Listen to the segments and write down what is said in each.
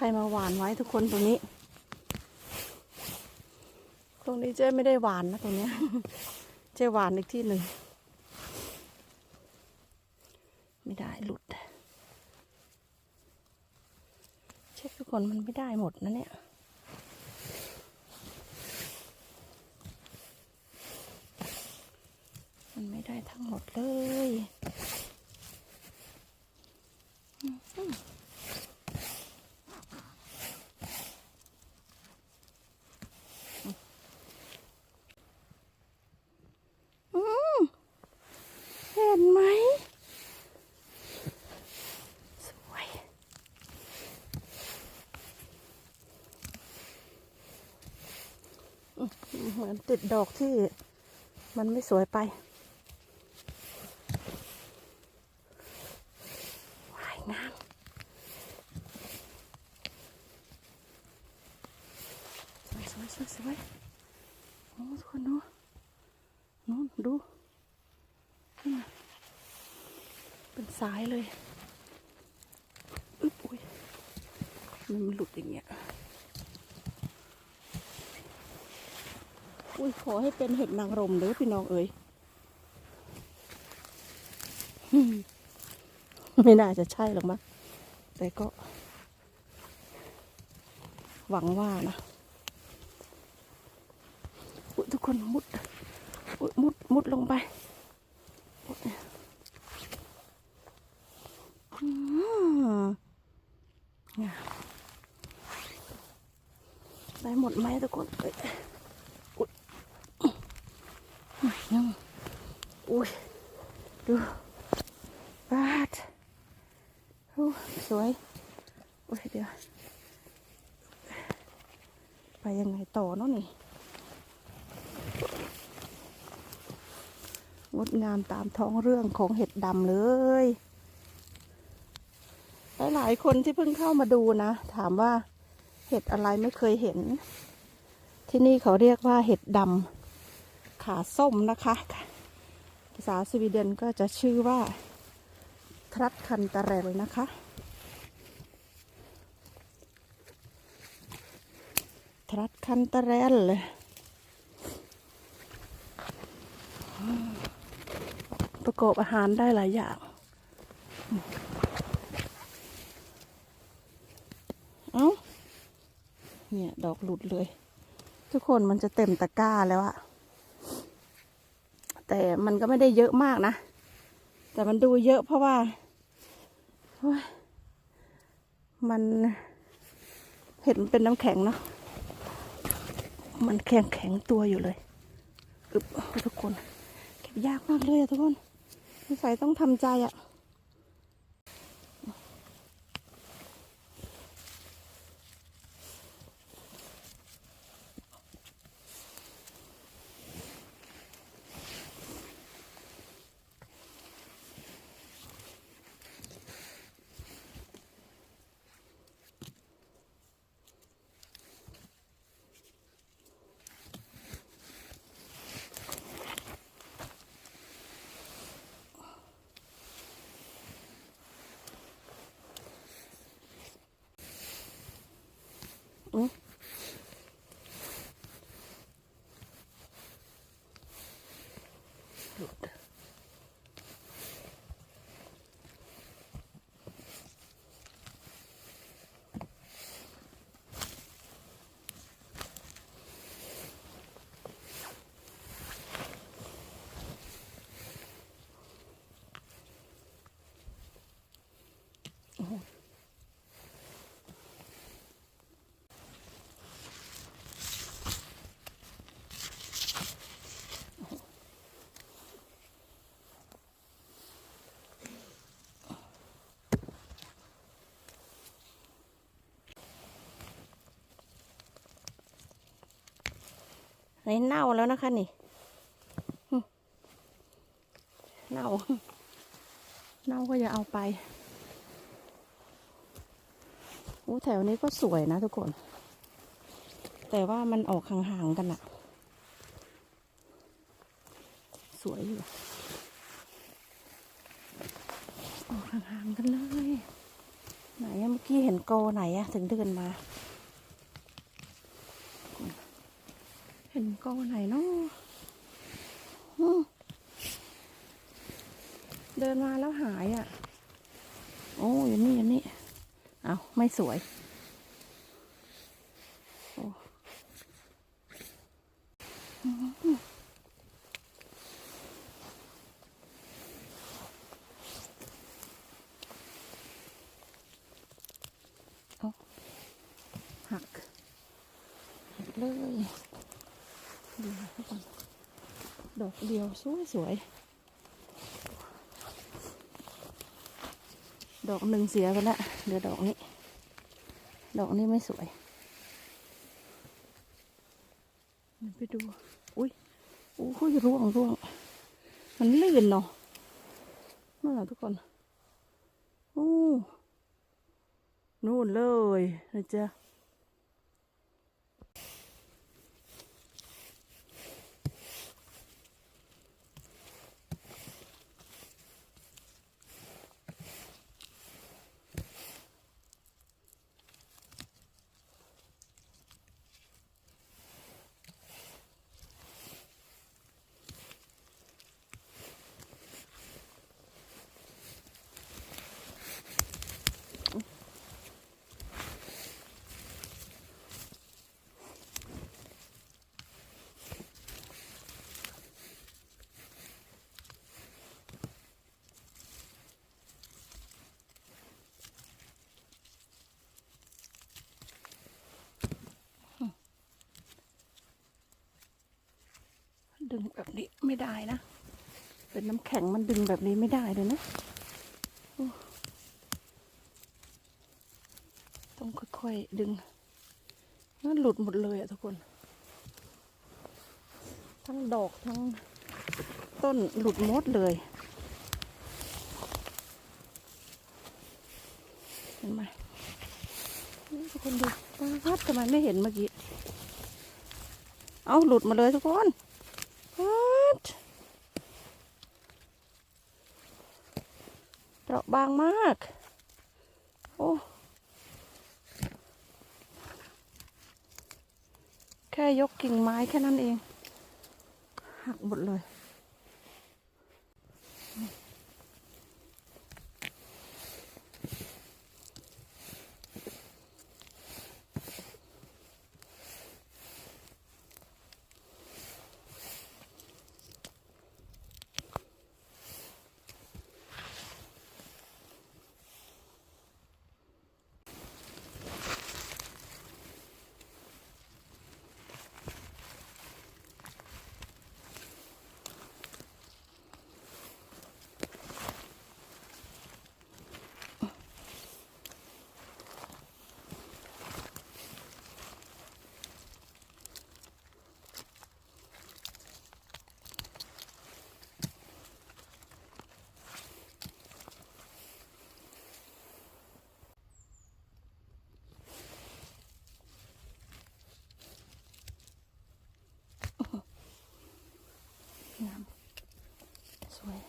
ใครมาหวานไว้ทุกคนตรงนี้ ตรงนี้เจ๊ไม่ได้หวานนะตรงนี้เจ๊หวานอีกที่หนึ่ง ไม่ได้หลุด เช็คทุกคนมันไม่ได้หมดนะเนี่ยมันไม่ได้ทั้งหมดเลยอืมอืมเห็นไหม สวย อืม เหมือนติดดอกที่มันไม่สวยไปวายงามสวยสวยสวยสวยโอ้ทุกคนดูนู้นดูเป็นสายเลย อึ๊บอุ้ยมันหลุดอย่างเงี้ย อุ้ยขอให้เป็นเห็ดนางรมเด้อพี่น้องเอ๋ยไม่น่าจะใช่หรอกมั้งแต่ก็ หวังว่านะอุ๊ยทุกคนมุดอุ๊ยมุดมุดลงไปมุดเนี่ยได้หมดไหมทุกคนเอ้ย ยังอุ้ย ดูบาดโอ้สวย อุ้ย เดี๋ยว ไปยังไงต่อเนาะนี่ งดงามตามท้องเรื่องของเห็ดดำเลยหลายคนที่เพิ่งเข้ามาดูนะ ถามว่าเห็ดอะไรไม่เคยเห็น ที่นี่เขาเรียกว่าเห็ดดำ ขาส้มนะคะ ภาษาสวีเดนก็จะชื่อว่าทรัตคันตะเรลนะคะทรัตคันตะเรลเลยประกอบอาหารได้หลายอย่างเอ้า เนี่ย ดอกหลุดเลย ทุกคนมันจะเต็มตะกร้าแล้วอะ แต่มันก็ไม่ได้เยอะมากนะ แต่มันดูเยอะเพราะว่า มันเห็นมันเป็นน้ำแข็งเนาะ มันแข็งแข็งตัวอยู่เลยอึบทุกคน เก็บยากมากเลยอะทุกคนสงสัยต้องทำใจอะ นี่เน่าแล้วนะคะนี่เน่า เน่าก็อย่าเอาไปโอ้แถวนี้ก็สวยนะทุกคน แต่ว่ามันออกห่างๆกันอะสวยอยู่ออกห่างๆกันเลย ไหนเมื่อกี้เห็นโกไหนอะถึงเดินมา เห็นโกไหนเนาะอืมเดินมาแล้วหายอะโอ้อยู่นี่อยู่นี่ เอาไม่สวยโอ้หักหักเลย ดอกเดียวสวยสวยดอกหนึ่งเสียไปแล้วเดี๋ยวดอกนี้ ดอกนี้ไม่สวยเดี๋ยวไปดู อุ้ยอุ้ยร่วงร่วง มันลื่นเนาะนั่นแหละทุกคนอู้นู่นเลยนะจ๊ะ ดึงแบบนี้ไม่ได้นะ เป็นน้ำแข็งมันดึงแบบนี้ไม่ได้เลยนะ ต้องค่อยๆดึงนั่นหลุดหมดเลยอะทุกคน ทั้งดอกทั้งต้นหลุดหมดเลยเห็นไหมนี่ทุกคนดูป้าดทำไมไม่เห็นเมื่อกี้ เอาหลุดมาเลยทุกคน ดเปราะบางมาก โอ้แค่ยกกิ่งไม้แค่นั้นเอง หักหมดเลย งาม ส วย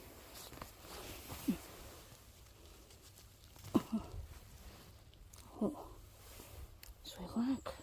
โอ้สวยมาก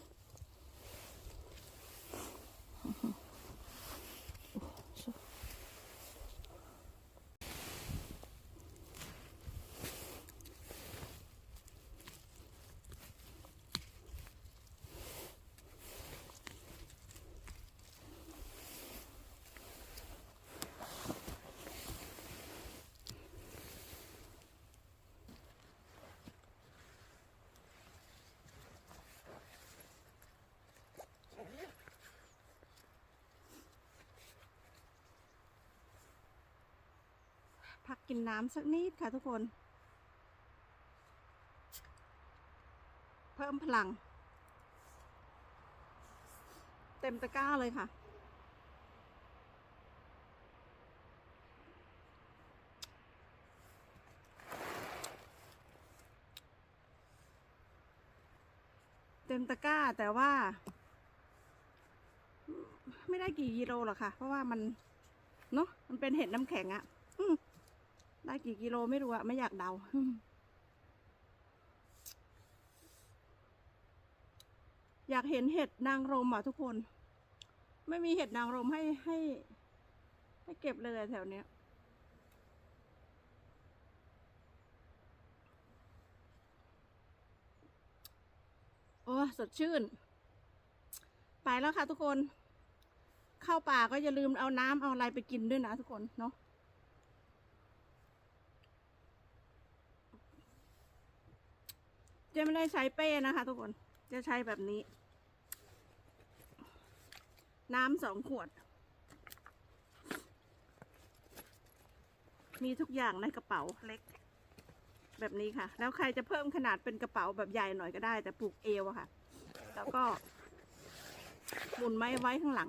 พักกินน้ำสักนิดค่ะทุกคน เพิ่มพลัง เต็มตะกร้าเลยค่ะ เต็มตะกร้าแต่ว่า ไม่ได้กี่กิโลหรอกค่ะ เพราะว่ามัน เนอะมันเป็นเห็ดน้ำแข็งอะอืม ได้กี่กิโลไม่รู้อะไม่อยากเดา อยากเห็นเห็ดนางรมอะทุกคน ไม่มีเห็ดนางรมให้ให้ ให้เก็บเลยแถวเนี้ยโอ้สดชื่น ไปแล้วค่ะทุกคน เข้าป่าก็อย่าลืมเอาน้ำเอาอะไรไปกินด้วยนะทุกคนเนาะ จะไม่ได้ใช้เป้นะคะ ทุกคน จะใช้แบบนี้ น้ำสองขวด มีทุกอย่างในกระเป๋าเล็ก แบบนี้ค่ะ แล้วใครจะเพิ่มขนาดเป็นกระเป๋าแบบใหญ่หน่อยก็ได้ แต่ผูกเอวอะค่ะ แล้วก็หมุนไม้ไว้ข้างหลัง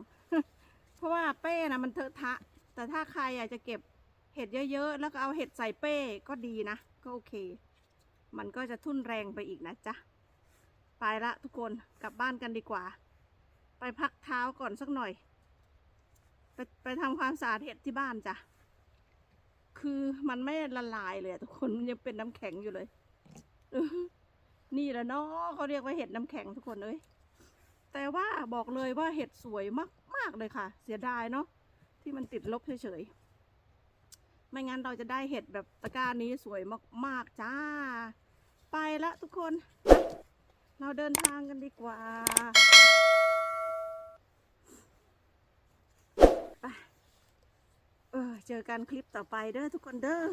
เพราะว่าเป้นะมันเทอะทะ แต่ถ้าใครอยากจะเก็บเห็ดเยอะๆ แล้วก็เอาเห็ดใส่เป้ก็ดีนะ ก็โอเค มันก็จะทุ่นแรงไปอีกนะจ๊ะ ไปละทุกคนกลับบ้านกันดีกว่า ไปพักเท้าก่อนสักหน่อย ไปไปทำความสะอาดเห็ดที่บ้านจ้ะ คือมันไม่ละลายเลยทุกคนยังเป็นน้ำแข็งอยู่เลยนี่แหละเนาะเขาเรียกว่าเห็ดน้ำแข็งทุกคนเอ้ยแต่ว่าบอกเลยว่าเห็ดสวยมากๆเลยค่ะ เสียดายเนาะที่มันติดลบเฉยๆไม่งั้นเราจะได้เห็ดแบบตะกร้านี้สวยมากๆจ้า ไปละทุกคน เราเดินทางกันดีกว่าไปเออเจอกันคลิปต่อไปเด้อทุกคนเด้อ